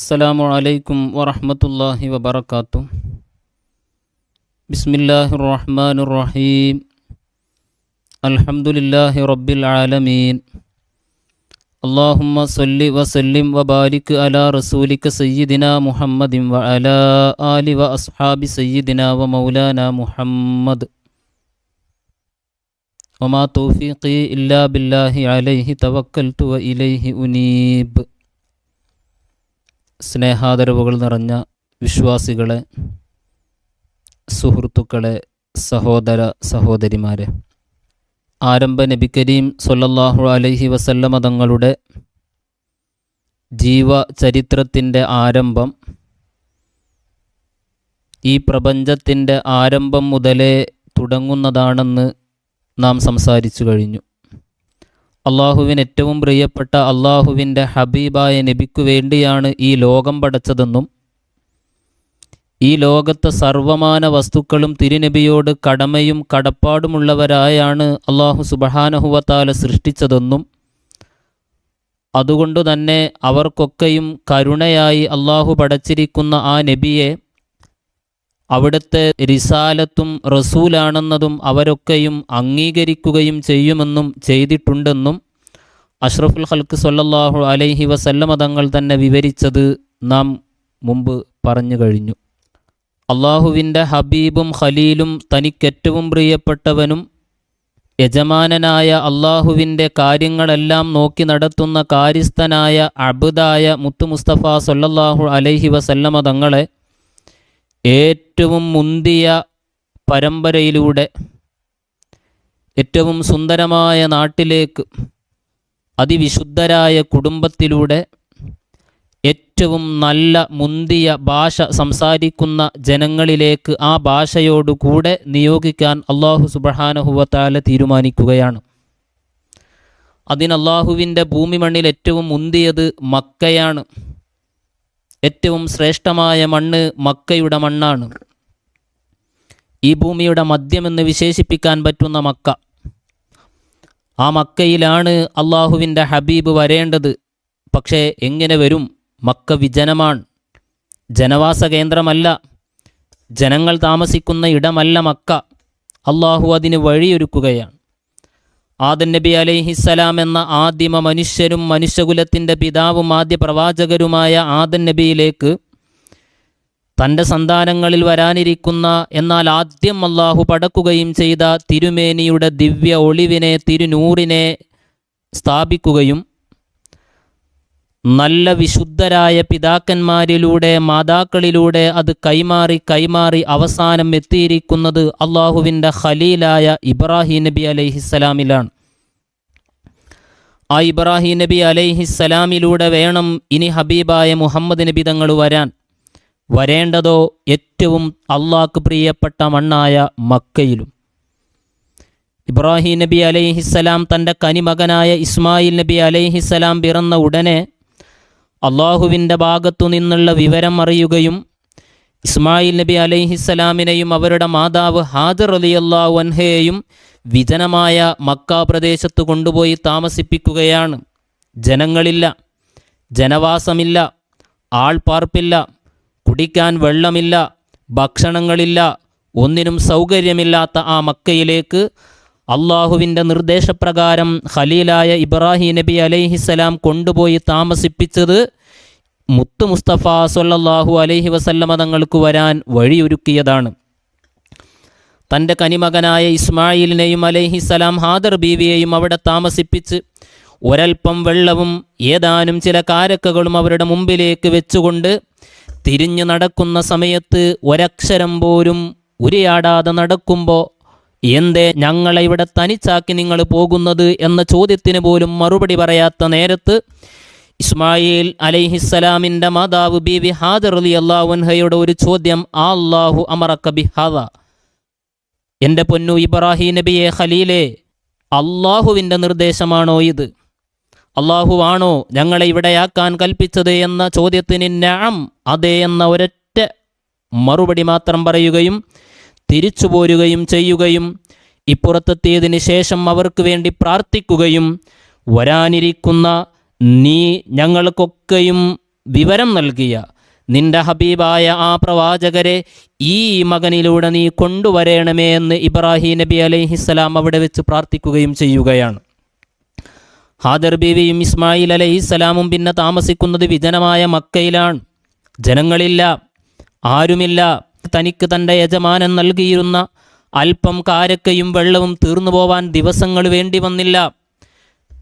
السلام عليكم ورحمة الله وبركاته. بسم الله الرحمن الرحيم. الحمد لله رب العالمين. اللهم صل وسلم وبارك على رسولك سيدنا محمد وعلى آل وأصحاب سيدنا ومولانا محمد. وما توفيقي إلا بالله عليه توكلت وإليه أنيب. സ്നേഹാദരവുകൾ നിറഞ്ഞ വിശ്വാസികളെ സുഹൃത്തുക്കളെ സഹോദര സഹോദരിമാരെ. ആരംഭ നബി കരീം സൊല്ലാഹു അലൈഹി വസല്ലമ തങ്ങളുടെ ജീവചരിത്രത്തിന്റെ ആരംഭം ഈ പ്രപഞ്ചത്തിന്റെ ആരംഭം മുതലേ തുടങ്ങുന്നതാണെന്ന് നാം സംസാരിച്ചു കഴിഞ്ഞു. അള്ളാഹുവിന് ഏറ്റവും പ്രിയപ്പെട്ട അള്ളാഹുവിന്റെ ഹബീബായ നബിക്കു വേണ്ടിയാണ് ഈ ലോകം പടച്ചതെന്നും ഈ ലോകത്തെ സർവമാന വസ്തുക്കളും തിരുനബിയോട് കടമയും കടപ്പാടുമുള്ളവരായാണ് അള്ളാഹു സുബഹാനഹുവത്താല സൃഷ്ടിച്ചതെന്നും അതുകൊണ്ട് തന്നെ അവർക്കൊക്കെയും കരുണയായി അള്ളാഹു പടച്ചിരിക്കുന്ന ആ നബിയെ അവിടുത്തെ റിസാലത്തും റസൂലാണെന്നതും അവരൊക്കെയും അംഗീകരിക്കുകയും ചെയ്യുമെന്നും ചെയ്തിട്ടുണ്ടെന്നും അഷ്റഫുൽ ഹൽക്ക് സല്ലാഹു അലൈഹി വസല്ലമ തങ്ങൾ തന്നെ വിവരിച്ചത് നാം മുമ്പ് പറഞ്ഞു കഴിഞ്ഞു. അള്ളാഹുവിന്റെ ഹബീബും ഖലീലും തനിക്കേറ്റവും പ്രിയപ്പെട്ടവനും യജമാനനായ അള്ളാഹുവിന്റെ കാര്യങ്ങളെല്ലാം നോക്കി നടത്തുന്ന കാര്യസ്ഥനായ അബുദായ മുത്തു മുസ്തഫ സൊല്ലാഹു അലൈഹി വസല്ലമ തങ്ങളെ ഏറ്റവും മുന്തിയ പരമ്പരയിലൂടെ ഏറ്റവും സുന്ദരമായ നാട്ടിലേക്ക് അതിവിശുദ്ധരായ കുടുംബത്തിലൂടെ ഏറ്റവും നല്ല മുന്തിയ ഭാഷ സംസാരിക്കുന്ന ജനങ്ങളിലേക്ക് ആ ഭാഷയോടുകൂടെ നിയോഗിക്കാൻ അള്ളാഹു സുബഹാനഹുവത്താല തീരുമാനിക്കുകയാണ്. അതിന് ഭൂമി മണ്ണിൽ ഏറ്റവും മുന്തിയത് മക്കയാണ്. ഏറ്റവും ശ്രേഷ്ഠമായ മണ്ണ് മക്കയുടെ മണ്ണാണ്. ഈ ഭൂമിയുടെ മദ്യമെന്ന് വിശേഷിപ്പിക്കാൻ പറ്റുന്ന മക്ക. ആ മക്കയിലാണ് അള്ളാഹുവിന്റെ ഹബീബ് വരേണ്ടത്. പക്ഷേ എങ്ങനെ വരും? മക്ക വിജനമാണ്. ജനവാസ കേന്ദ്രമല്ല. ജനങ്ങൾ താമസിക്കുന്ന ഇടമല്ല മക്ക. അള്ളാഹു അതിന് വഴിയൊരുക്കുകയാണ്. ആദൻ നബി അലൈഹിസ്സലാം എന്ന ആദിമ മനുഷ്യരും മനുഷ്യകുലത്തിന്റെ പിതാവും ആദ്യ പ്രവാചകരുമായ ആദൻ നബിയിലേക്ക് തന്റെ സന്താനങ്ങളിൽ വരാനിരിക്കുന്ന എന്നാൽ ആദ്യം അള്ളാഹു പടക്കുകയും ചെയ്ത തിരുമേനിയുടെ ദിവ്യ ഒളിവിനെ തിരുനൂറിനെ സ്ഥാപിക്കുകയും നല്ല വിശുദ്ധരായ പിതാക്കന്മാരിലൂടെ മാതാക്കളിലൂടെ അത് കൈമാറി കൈമാറി അവസാനം എത്തിയിരിക്കുന്നത് അള്ളാഹുവിന്റെ ഖലീലായ ഇബ്രാഹിം നബി അലൈഹിസ്സലാമിലാണ് ആ ഇബ്രാഹിം നബി അലൈഹിസ്സലാമിലൂടെ വേണം ഇനി ഹബീബായ മുഹമ്മദ് നബി തങ്ങൾ വരാൻ. വരേണ്ടതോ ഏറ്റവും അള്ളാഹ്ക്ക് പ്രിയപ്പെട്ട മണ്ണായ മക്കയിലും. ഇബ്രാഹിം നബി അലൈഹിസ്സലാം തന്റെ കനിമകനായ ഇസ്മായിൽ നബി അലൈഹിസ്സലാം പിറന്ന ഉടനെ അള്ളാഹുവിന്റെ ഭാഗത്തു നിന്നുള്ള വിവരം അറിയുകയും ഇസ്മായിൽ നബി അലൈഹിസ്സലാമിനെയും അവരുടെ മാതാവ് ഹാദർ അലി അള്ളാഹു അൻഹയെയും വിജനമായ മക്ക പ്രദേശത്ത് കൊണ്ടുപോയി താമസിപ്പിക്കുകയാണ്. ജനങ്ങളില്ല ജനവാസമില്ല ആൾപ്പാർപ്പില്ല കുടിക്കാൻ വെള്ളമില്ല ഭക്ഷണങ്ങളില്ല ഒന്നിനും സൗകര്യമില്ലാത്ത ആ മക്കയിലേക്ക് അള്ളാഹുവിന്റെ നിർദ്ദേശപ്രകാരം ഖലീലായ ഇബ്രാഹിം നബി അലൈഹിസ്സലാം കൊണ്ടുപോയി താമസിപ്പിച്ചത് മുത്തു മുസ്തഫ സൊല്ലാഹു അലൈഹി വസല്ലമ തങ്ങൾക്ക് വരാൻ വഴിയൊരുക്കിയതാണ്. തന്റെ കനിമകനായ ഇസ്മായിലിനെയും അലൈഹിസ്സലാം ഹാദർ ബീവിയെയും അവിടെ താമസിപ്പിച്ച് ഒരൽപ്പം വെള്ളവും ഏതാനും ചില കാരക്കകളും അവരുടെ മുമ്പിലേക്ക് വെച്ചുകൊണ്ട് തിരിഞ്ഞു നടക്കുന്ന സമയത്ത് ഒരക്ഷരം പോലും ഉരിയാടാതെ നടക്കുമ്പോൾ എന്തേ ഞങ്ങളെ ഇവിടെ തനിച്ചാക്കി നിങ്ങൾ പോകുന്നത് എന്ന ചോദ്യത്തിന് പോലും മറുപടി പറയാത്ത നേരത്ത് ഇസ്മായിൽ അലൈഹിസ്സലാമിന്റെ മാതാവ് ബി വി ഹാദർ അലി അള്ളാഹുൻഹയുടെ ഒരു ചോദ്യം അള്ളാഹു അമറക്ക ബിഹാദ? എന്റെ പൊന്നു ഇബ്രാഹിം നബിയെ ഖലീലെ അള്ളാഹുവിന്റെ നിർദ്ദേശമാണോ ഇത്? അള്ളാഹുവാണോ ഞങ്ങളെ ഇവിടെയാക്കാൻ കൽപ്പിച്ചത് എന്ന ചോദ്യത്തിന് നാം അതെ എന്ന ഒരൊറ്റ മറുപടി മാത്രം പറയുകയും തിരിച്ചു പോരുകയും ചെയ്യുകയും ഇപ്പുറത്തെത്തിയതിന് ശേഷം അവർക്ക് വേണ്ടി പ്രാർത്ഥിക്കുകയും വരാനിരിക്കുന്ന നീ ഞങ്ങൾക്കൊക്കെയും വിവരം നൽകിയ. നിന്റെ ഹബീബായ ആ പ്രവാചകരെ ഈ മകനിലൂടെ നീ കൊണ്ടുവരണമേ എന്ന് ഇബ്രാഹിം നബി അലൈഹിസ്സലാം അവിടെ വെച്ച് പ്രാർത്ഥിക്കുകയും ചെയ്യുകയാണ്. ഹാദർ ബീവിയും ഇസ്മായിൽ അലൈഹിസ്സലാമും പിന്നെ താമസിക്കുന്നത് വിജനമായ മക്കയിലാണ്. ജനങ്ങളില്ല ആരുമില്ല. തനിക്ക് തന്റെ യജമാനൻ നൽകിയിരുന്ന അല്പം കാരക്കയും വെള്ളവും തീർന്നു പോവാൻ ദിവസങ്ങൾ വേണ്ടി വന്നില്ല.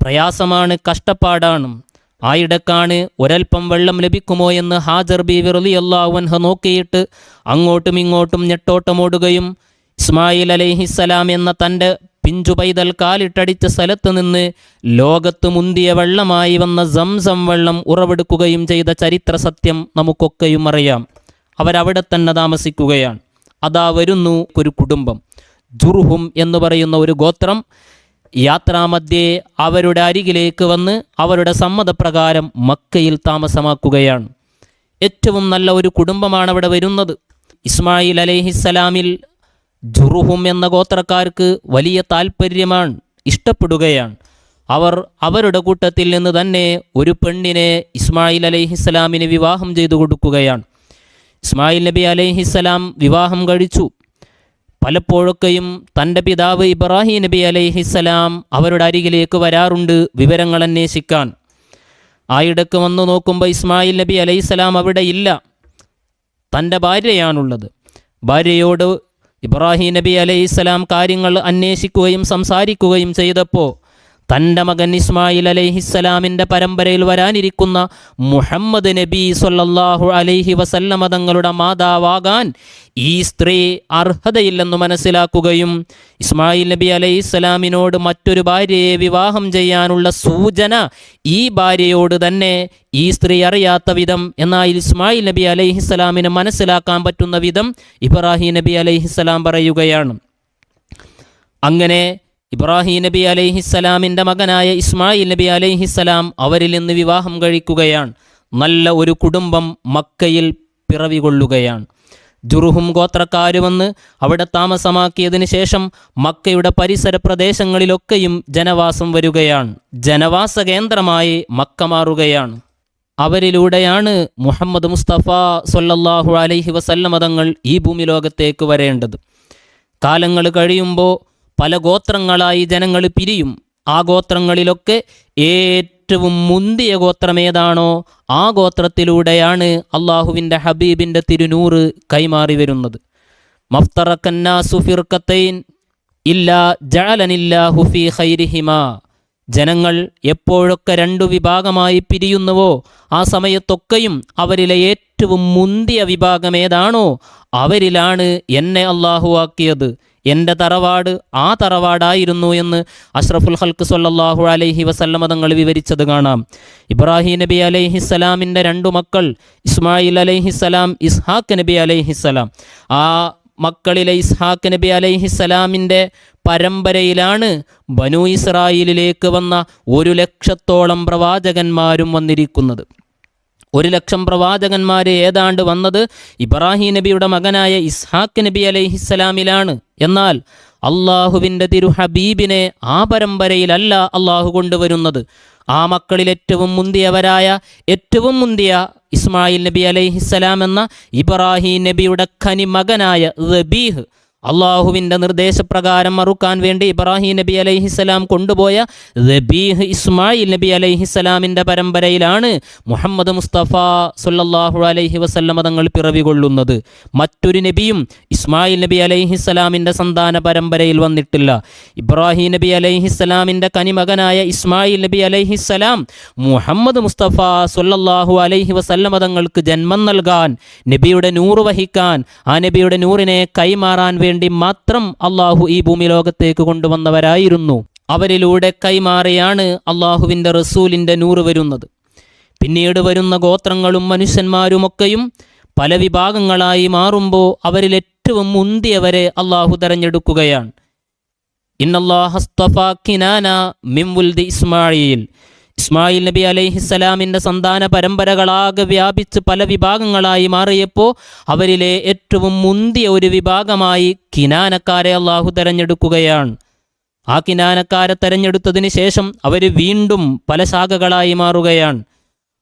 പ്രയാസമാണ് കഷ്ടപ്പാടാണ്. ആയിടക്കാണ് ഒരൽപ്പം വെള്ളം ലഭിക്കുമോ എന്ന് ഹാജർ ബി വിറലി അള്ളാഹുൻഹ നോക്കിയിട്ട് അങ്ങോട്ടും ഇങ്ങോട്ടും ഞെട്ടോട്ടമോടുകയും ഇസ്മായിൽ അലൈഹിസ്സലാം എന്ന തന്റെ പിഞ്ചു പൈതൽ കാലിട്ടടിച്ച സ്ഥലത്ത് നിന്ന് ലോകത്ത് മുന്തിയ വെള്ളമായി വന്ന സംസം വെള്ളം ഉറവെടുക്കുകയും ചെയ്ത ചരിത്ര സത്യം നമുക്കൊക്കെയും അറിയാം. അവരവിടെ തന്നെ താമസിക്കുകയാണ്. അതാ വരുന്നു ഒരു കുടുംബം. ജുർഹും എന്ന് പറയുന്ന ഒരു ഗോത്രം യാത്രാമധ്യേ അവരുടെ അരികിലേക്ക് വന്ന് അവരുടെ സമ്മതപ്രകാരം മക്കയിൽ താമസമാക്കുകയാണ്. ഏറ്റവും നല്ല ഒരു കുടുംബമാണ് അവിടെ വരുന്നത്. ഇസ്മായിൽ അലൈഹിസ്സലാമിൽ ജുറുഹും എന്ന ഗോത്രക്കാർക്ക് വലിയ താല്പര്യമാണ് ഇഷ്ടപ്പെടുകയാണ്. അവർ അവരുടെ കൂട്ടത്തിൽ നിന്ന് തന്നെ ഒരു പെണ്ണിനെ ഇസ്മായിൽ അലൈഹിസ്സലാമിന് വിവാഹം ചെയ്തു കൊടുക്കുകയാണ്. ഇസ്മായിൽ നബി അലൈഹിസ്സലാം വിവാഹം കഴിച്ചു. പലപ്പോഴൊക്കെയും തന്റെ പിതാവ് ഇബ്രാഹിം നബി അലൈഹിസ്സലാം അവരുടെ അരികിലേക്ക് വരാറുണ്ട് വിവരങ്ങൾ അന്വേഷിക്കാൻ. ആയിടക്ക് വന്നു നോക്കുമ്പോൾ ഇസ്മായിൽ നബി അലൈഹിസ്സലാം അവിടെ ഇല്ല. തന്റെ ഭാര്യയാണുള്ളത്. ഭാര്യയോട് ഇബ്രാഹിം നബി അലൈഹിസ്സലാം കാര്യങ്ങൾ അന്വേഷിക്കുകയും സംസാരിക്കുകയും ചെയ്തപ്പോൾ തന്റെ മകൻ ഇസ്മായിൽ അലൈഹിസ്സലാമിന്റെ പരമ്പരയിൽ വരാനിരിക്കുന്ന മുഹമ്മദ് നബി സൊല്ലാഹു അലൈഹി വസല്ലമ തങ്ങളുടെ മാതാവാകാൻ ഈ സ്ത്രീ അർഹതയില്ലെന്ന് മനസ്സിലാക്കുകയും ഇസ്മായിൽ നബി അലൈഹിസ്സലാമിനോട് മറ്റൊരു ഭാര്യയെ വിവാഹം ചെയ്യാനുള്ള സൂചന ഈ ഭാര്യയോട് തന്നെ ഈ സ്ത്രീ അറിയാത്ത വിധം എന്നാൽ ഇസ്മായിൽ നബി അലൈഹിസ്സലാമിന് മനസ്സിലാക്കാൻ പറ്റുന്ന വിധം ഇബ്രാഹിം നബി അലൈഹിസ്സലാം പറയുകയാണ്. അങ്ങനെ ഇബ്രാഹിം നബി അലൈഹിസ്സലാമിന്റെ മകനായ ഇസ്മായിൽ നബി അലൈഹിസ്സലാം അവരിൽ നിന്ന് വിവാഹം കഴിക്കുകയാണ്. നല്ല ഒരു കുടുംബം മക്കയിൽ പിറവികൊള്ളുകയാണ്. ജുറുഹും ഗോത്രക്കാരുമെന്ന് അവിടെ താമസമാക്കിയതിനു ശേഷം മക്കയുടെ പരിസര പ്രദേശങ്ങളിലൊക്കെയും ജനവാസം വരികയാണ്. ജനവാസ കേന്ദ്രമായി മക്ക മാറുകയാണ്. അവരിലൂടെയാണ് മുഹമ്മദ് മുസ്തഫ സൊല്ലാഹു അലൈഹി വസല്ലമ തങ്ങൾ ഈ ഭൂമി ലോകത്തേക്ക് വരേണ്ടത്. കാലങ്ങൾ കഴിയുമ്പോൾ പല ഗോത്രങ്ങളായി ജനങ്ങൾ പിരിയും. ആ ഗോത്രങ്ങളിലൊക്കെ ഏറ്റവും മുന്തിയ ഗോത്രമേതാണോ ആ ഗോത്രത്തിലൂടെയാണ് അള്ളാഹുവിന്റെ ഹബീബിന്റെ തിരുനൂറ് കൈമാറി വരുന്നത്. മഫ്തറക്കന്നാസു ഫിർക്കത്തൈൻ ഇല്ല ജഅലനില്ലാഹു ഫീ ഖൈരിഹിമ. ജനങ്ങൾ എപ്പോഴൊക്കെ രണ്ടു വിഭാഗമായി പിരിയുന്നുവോ ആ സമയത്തൊക്കെയും അവരിലെ ഏറ്റവും മുന്തിയ വിഭാഗം ഏതാണോ അവരിലാണ് എന്നെ അള്ളാഹു ആക്കിയത്. എന്റെ തറവാട് ആ തറവാടായിരുന്നു എന്ന് അഷ്റഫുൽ ഹൽക്ക് സൊല്ലാഹു അലൈഹി വസല്ലമ തങ്ങൾ വിവരിച്ചത് കാണാം. ഇബ്രാഹിം നബി അലൈഹിസ്സലാമിന്റെ രണ്ടു മക്കൾ ഇസ്മായിൽ അലൈഹിസ്സലാം ഇസ്ഹാഖ് നബി അലൈഹിസ്സലാം ആ മക്കളിലെ ഇസ്ഹാഖ് നബി അലൈഹിസ്സലാമിന്റെ പരമ്പരയിലാണ് ബനു ഇസ്രായേലിലേക്ക് വന്ന ഒരു ലക്ഷത്തോളം പ്രവാചകന്മാരും വന്നിരിക്കുന്നത്. ഒരു ലക്ഷം പ്രവാചകന്മാരെ ഏതാണ്ട് വന്നത് ഇബ്രാഹിം നബിയുടെ മകനായ ഇസ്ഹാഖ് നബി അലൈഹിസ്സലാമിലാണ് എന്നാൽ അള്ളാഹുവിന്റെ തിരു ഹബീബിനെ ആ പരമ്പരയിലല്ല അള്ളാഹു കൊണ്ടുവരുന്നത്. ആ മക്കളിൽ ഏറ്റവും മുന്തിയവരായ ഏറ്റവും മുന്തിയ ഇസ്മായിൽ നബി അലൈഹിസ്സലാം എന്ന ഇബ്രാഹിം നബിയുടെ ഖനി മകനായ റബീഹ് അള്ളാഹുവിന്റെ നിർദ്ദേശപ്രകാരം മറുക്കാൻ വേണ്ടി ഇബ്രാഹിം നബി അലൈഹിസ്സലാം കൊണ്ടുപോയ റബീഹ് ഇസ്മായിൽ നബി അലൈഹിസ്സലാമിന്റെ പരമ്പരയിലാണ് മുഹമ്മദ് മുസ്തഫ സുല്ലാഹു അലൈഹി വസല്ലമ തങ്ങൾ പിറവികൊള്ളുന്നത്. മറ്റൊരു നബിയും ഇസ്മായിൽ നബി അലൈഹിസ്സലാമിന്റെ സന്താന പരമ്പരയിൽ വന്നിട്ടില്ല. ഇബ്രാഹിം നബി അലൈഹിസ്സലാമിന്റെ കനിമകനായ ഇസ്മായിൽ നബി അലൈഹിസ്സലാം മുഹമ്മദ് മുസ്തഫ സുല്ലാഹു അലൈഹി വസല്ലമ തങ്ങൾക്ക് ജന്മം നൽകാൻ നബിയുടെ നൂറ് വഹിക്കാൻ ആ നബിയുടെ നൂറിനെ കൈമാറാൻ വേണ്ടി മാത്രം അള്ളാഹു ഈ ഭൂമി ലോകത്തേക്ക് കൊണ്ടുവന്നവരായിരുന്നു. അവരിലൂടെ കൈമാറിയാണ് അള്ളാഹുവിന്റെ റസൂലിന്റെ നൂറ് വരുന്നത്. പിന്നീട് വരുന്ന ഗോത്രങ്ങളും മനുഷ്യന്മാരുമൊക്കെയും പല വിഭാഗങ്ങളായി മാറുമ്പോൾ അവരിൽ ഏറ്റവും മുന്തിയവരെ അള്ളാഹു തെരഞ്ഞെടുക്കുകയാണ്. ഇന്നല്ലാഹസ്തഫ കിനാന മിംവുൽദി ഇസ്മായിൽ ഇസ്മായിൽ നബി അലൈഹിസ്സലാമിന്റെ സന്താന പരമ്പരകളാകെ വ്യാപിച്ച് പല വിഭാഗങ്ങളായി മാറിയപ്പോൾ അവരിലെ ഏറ്റവും മുന്തിയ ഒരു വിഭാഗമായി കിനാനക്കാരെ അള്ളാഹു തെരഞ്ഞെടുക്കുകയാണ്. ആ കിനാനക്കാരെ തെരഞ്ഞെടുത്തതിന് ശേഷം അവർ വീണ്ടും പല ശാഖകളായി മാറുകയാണ്.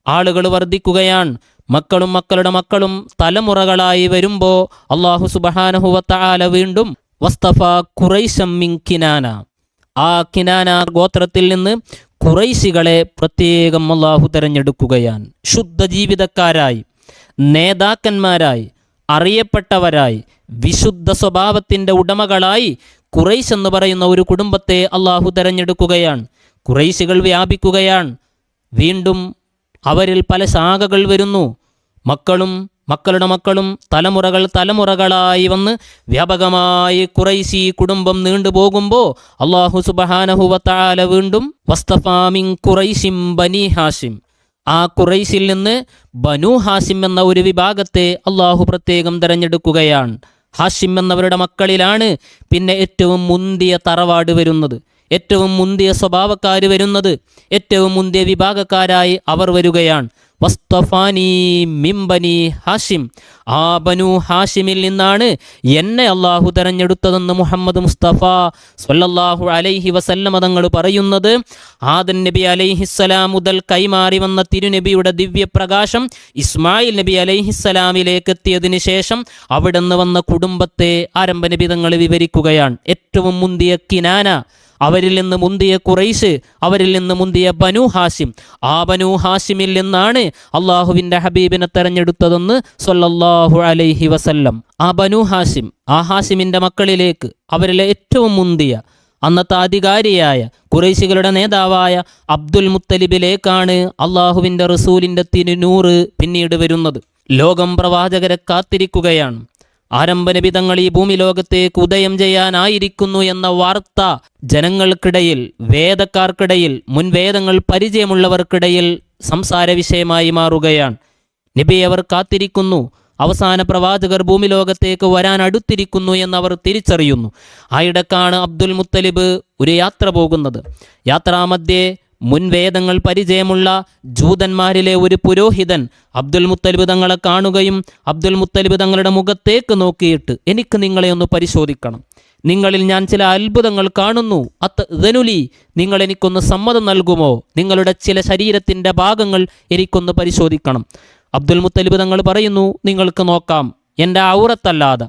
ആളുകൾ വർദ്ധിക്കുകയാണ്. മക്കളും മക്കളുടെ മക്കളും തലമുറകളായി വരുമ്പോൾ അള്ളാഹു സുബഹാനഹുവത്താല വീണ്ടും വസ്തഫ കുറൈശം മിൻ കിനാന. ആ കിനാന ഗോത്രത്തിൽ നിന്ന് കുറൈശികളെ പ്രത്യേകം അള്ളാഹു തെരഞ്ഞെടുക്കുകയാണ്. ശുദ്ധ ജീവിതക്കാരായി നേതാക്കന്മാരായി അറിയപ്പെട്ടവരായി വിശുദ്ധ സ്വഭാവത്തിന്റെ ഉടമകളായി കുറൈശ് എന്ന് പറയുന്ന ഒരു കുടുംബത്തെ അള്ളാഹു തെരഞ്ഞെടുക്കുകയാണ്. കുറൈശികൾ വ്യാപിക്കുകയാണ്. വീണ്ടും അവരിൽ പല ശാഖകൾ വരുന്നു. മക്കളും മക്കളുടെ മക്കളും തലമുറകൾ തലമുറകളായി വന്ന് വ്യാപകമായി കുറൈശി കുടുംബം നീണ്ടുപോകുമ്പോൾ അള്ളാഹു സുബഹാനഹുവത്താല വീണ്ടും വസ്തഫാമിൻ കുറൈശിം ബനി ഹാഷിം. ആ കുറൈശിൽ നിന്ന് ബനു ഹാസിം എന്ന ഒരു വിഭാഗത്തെ അള്ളാഹു പ്രത്യേകം തിരഞ്ഞെടുക്കുകയാണ്. ഹാഷിം എന്നവരുടെ മക്കളിലാണ് പിന്നെ ഏറ്റവും മുന്തിയ തറവാട് വരുന്നത്. ഏറ്റവും മുന്തിയ സ്വഭാവക്കാർ വരുന്നത്. ഏറ്റവും മുന്തിയ വിഭാഗക്കാരായി അവർ വരികയാണ്. വസ്തഫാനി മിംബനി ഹാഷിം. ആ ബനു ഹാഷിമിൽ നിന്നാണ് എന്നെ അള്ളാഹു തെരഞ്ഞെടുത്തതെന്ന് മുഹമ്മദ് മുസ്തഫ സ്വല്ലല്ലാഹു അലൈഹി വസല്ലമ തങ്ങൾ പറയുന്നത്. ആദൻ നബി അലൈഹിസ്സലാം മുതൽ കൈമാറി വന്ന തിരുനബിയുടെ ദിവ്യപ്രകാശം ഇസ്മായിൽ നബി അലൈഹിസ്സലാമിലേക്ക് എത്തിയതിന് ശേഷം അവിടുന്ന് വന്ന കുടുംബത്തെ ആരംഭ നബി തങ്ങൾ വിവരിക്കുകയാണ്. ഏറ്റവും മുന്തിയ കിനാന അവരിൽ നിന്ന് മുന്തിയ കുറൈസ് അവരിൽ നിന്ന് മുന്തിയ ബനു ഹാസിം. ആ ബനു ഹാസിമിൽ നിന്നാണ് അള്ളാഹുവിന്റെ ഹബീബിനെ തെരഞ്ഞെടുത്തതെന്ന് സൊല്ലാഹു അലൈഹി വസല്ലം. ആ ബനു ഹാസിം ആ ഹാസിമിന്റെ മക്കളിലേക്ക് അവരിലെ ഏറ്റവും മുന്തിയ അന്നത്തെ അധികാരിയായ കുറേശികളുടെ നേതാവായ അബ്ദുൽ മുത്തലിബിലേക്കാണ് അള്ളാഹുവിന്റെ റസൂലിന്റെ തിരുനൂറ് പിന്നീട് വരുന്നത്. ലോകം പ്രവാചകരെ കാത്തിരിക്കുകയാണ്. ആരംഭനബി തങ്ങൾ ഈ ഭൂമി ലോകത്തേക്ക് ഉദയം ചെയ്യാനായിരിക്കുന്നു എന്ന വാർത്ത ജനങ്ങൾക്കിടയിൽ വേദക്കാർക്കിടയിൽ മുൻവേദങ്ങൾ പരിചയമുള്ളവർക്കിടയിൽ സംസാര വിഷയമായി മാറുകയാണ്. നബി അവർ കാത്തിരിക്കുന്നു. അവസാന പ്രവാചകർ ഭൂമി ലോകത്തേക്ക് വരാൻ അടുത്തിരിക്കുന്നു എന്നവർ തിരിച്ചറിയുന്നു. ആയിടക്കാണ് അബ്ദുൽ മുത്തലിബ് ഒരു യാത്ര പോകുന്നത്. യാത്രാമധ്യേ മുൻവേദങ്ങൾ പരിചയമുള്ള ജൂതന്മാരിലെ ഒരു പുരോഹിതൻ അബ്ദുൽ മുത്തലിബ് തങ്ങളെ കാണുകയും അബ്ദുൽ മുത്തലിബ് തങ്ങളുടെ മുഖത്തേക്ക് നോക്കിയിട്ട് എനിക്ക് നിങ്ങളെ ഒന്ന് പരിശോധിക്കണം. നിങ്ങളിൽ ഞാൻ ചില അത്ഭുതങ്ങൾ കാണുന്നു. അത്ത് ധനുലി നിങ്ങൾ എനിക്കൊന്ന് സമ്മതം നൽകുമോ? നിങ്ങളുടെ ചില ശരീരത്തിന്റെ ഭാഗങ്ങൾ എനിക്കൊന്ന് പരിശോധിക്കണം. അബ്ദുൽ മുത്തലിബ് തങ്ങൾ പറയുന്നു നിങ്ങൾക്ക് നോക്കാം എന്റെ ഔറത്തല്ലാതെ.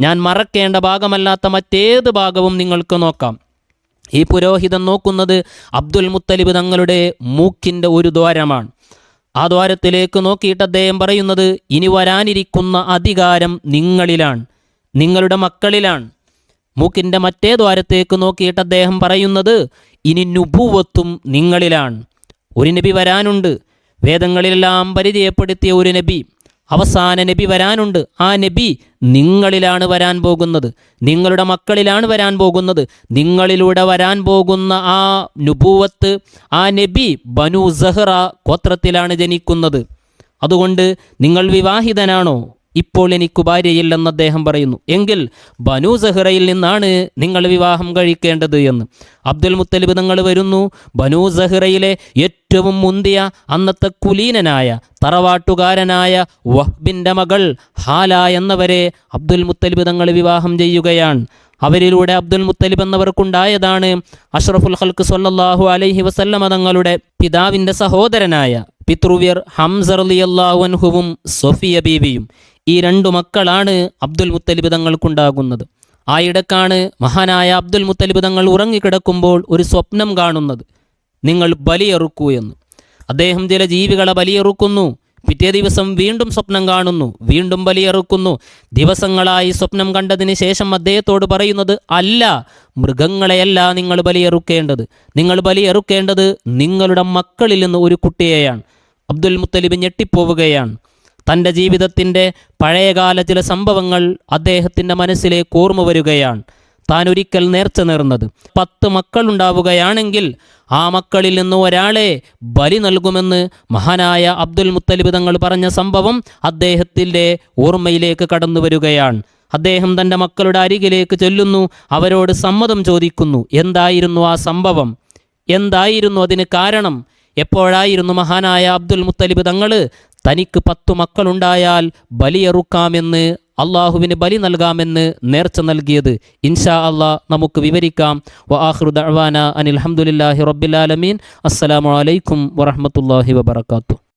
ഞാൻ മറക്കേണ്ട ഭാഗമല്ലാത്ത മറ്റേത് ഭാഗവും നിങ്ങൾക്ക് നോക്കാം. ഈ പുരോഹിതൻ നോക്കുന്നത് അബ്ദുൽ മുത്തലിബ് തങ്ങളുടെ മൂക്കിന്റെ ഒരു ദ്വാരമാണ്. ആ ദ്വാരത്തിലേക്ക് നോക്കിയിട്ട് അദ്ദേഹം പറയുന്നത് ഇനി വരാനിരിക്കുന്ന അധികാരം നിങ്ങളിലാണ് നിങ്ങളുടെ മക്കളിലാണ്. മൂക്കിന്റെ മറ്റേ ദ്വാരത്തേക്ക് നോക്കിയിട്ട് അദ്ദേഹം പറയുന്നത് ഇനി നുപൂവത്തും നിങ്ങളിലാണ്. ഒരു നബി വരാനുണ്ട്. വേദങ്ങളിലെല്ലാം പരിചയപ്പെടുത്തിയ ഒരു നബി. അവസാന നബി വരാനുണ്ട്. ആ നബി നിങ്ങളിലാണ് വരാൻ പോകുന്നത്. നിങ്ങളുടെ മക്കളിലാണ് വരാൻ പോകുന്നത്. നിങ്ങളിലൂടെ വരാൻ പോകുന്ന ആ നുപൂവത്ത് ആ നബി ബനു സഹ്റ ഗോത്രത്തിലാണ് ജനിക്കുന്നത്. അതുകൊണ്ട് നിങ്ങൾ വിവാഹിതനാണോ? ഇപ്പോൾ എനിക്ക് ഭാര്യയില്ലെന്ന് അദ്ദേഹം പറയുന്നു. എങ്കിൽ ബനു സഹ്റയിൽ നിന്നാണ് നിങ്ങൾ വിവാഹം കഴിക്കേണ്ടത് എന്ന്. അബ്ദുൽ മുത്തലിബ് നിങ്ങൾ വരുന്നു. ബനു സഹ്റയിലെ ഏറ്റവും മുന്തിയ അന്നത്തെ കുലീനനായ തറവാട്ടുകാരനായ വഹ്ബിന്റെ മകൾ ഹാല എന്നവരെ അബ്ദുൽ മുത്തലിബ് തങ്ങൾ വിവാഹം ചെയ്യുകയാണ്. അവരിലൂടെ അബ്ദുൽ മുത്തലിബ് എന്നവർക്കുണ്ടായതാണ് അഷ്റഫുൽ ഹൽക്ക് സൊല്ലാഹു അലൈഹി വസല്ലമ തങ്ങളുടെ പിതാവിന്റെ സഹോദരനായ പിതൃവ്യർ ഹംസർ അലിയല്ലാഹുൻഹുവും സൊഫിയ ബീവിയും. ഈ രണ്ടു മക്കളാണ് അബ്ദുൽ മുത്തലിബ് തങ്ങൾക്കുണ്ടാകുന്നത്. ആ ഇടക്കാണ് മഹാനായ അബ്ദുൽ മുത്തലിബ് തങ്ങൾ ഉറങ്ങിക്കിടക്കുമ്പോൾ ഒരു സ്വപ്നം കാണുന്നത്. നിങ്ങൾ ബലിയെറുക്കൂ എന്ന്. അദ്ദേഹം ചില ജീവികളെ ബലിയെറുക്കുന്നു. പിറ്റേ ദിവസം വീണ്ടും സ്വപ്നം കാണുന്നു. വീണ്ടും ബലിയെറുക്കുന്നു. ദിവസങ്ങളായി സ്വപ്നം കണ്ടതിന് ശേഷം അദ്ദേഹത്തോട് പറയുന്നത് അല്ല മൃഗങ്ങളെയല്ല നിങ്ങൾ ബലിയെറുക്കേണ്ടത്. നിങ്ങൾ ബലിയെറുക്കേണ്ടത് നിങ്ങളുടെ മക്കളിൽ നിന്ന് ഒരു കുട്ടിയെയാണ്. അബ്ദുൽ മുത്തലിബ് ഞെട്ടിപ്പോവുകയാണ്. തന്റെ ജീവിതത്തിന്റെ പഴയകാല ചില സംഭവങ്ങൾ അദ്ദേഹത്തിന്റെ മനസ്സിലേക്ക് ഓർമ്മ വരികയാണ്. താൻ ഒരിക്കൽ നേർച്ച നേർന്നത്. പത്ത് മക്കളുണ്ടാവുകയാണെങ്കിൽ ആ മക്കളിൽ നിന്ന് ഒരാളെ ബലി നൽകുമെന്ന് മഹാനായ അബ്ദുൽ മുത്തലിബ് തങ്ങൾ പറഞ്ഞ സംഭവം അദ്ദേഹത്തിന്റെ ഓർമ്മയിലേക്ക് കടന്നു വരികയാണ്. അദ്ദേഹം തന്റെ മക്കളുടെ അരികിലേക്ക് ചൊല്ലുന്നു. അവരോട് സമ്മതം ചോദിക്കുന്നു. എന്തായിരുന്നു ആ സംഭവം? എന്തായിരുന്നു അതിന് കാരണം? എപ്പോഴായിരുന്നു മഹാനായ അബ്ദുൽ മുത്തലിബ് തങ്ങൾ തനിക്ക് പത്തു മക്കളുണ്ടായാൽ ബലിയെറുക്കാമെന്ന് അള്ളാഹുവിന് ബലി നൽകാമെന്ന് നേർച്ച നൽകിയത്. ഇൻഷാ അള്ളാ നമുക്ക് വിവരിക്കാം. വ ആഹ്റു ദഅ്വാന അനിൽ ഹംദുലില്ലാഹി റബ്ബിൽ ആലമീൻ. അസ്സലാമു അലൈക്കും വറഹ്മത്തുള്ളാഹി വബറകാതുഹു.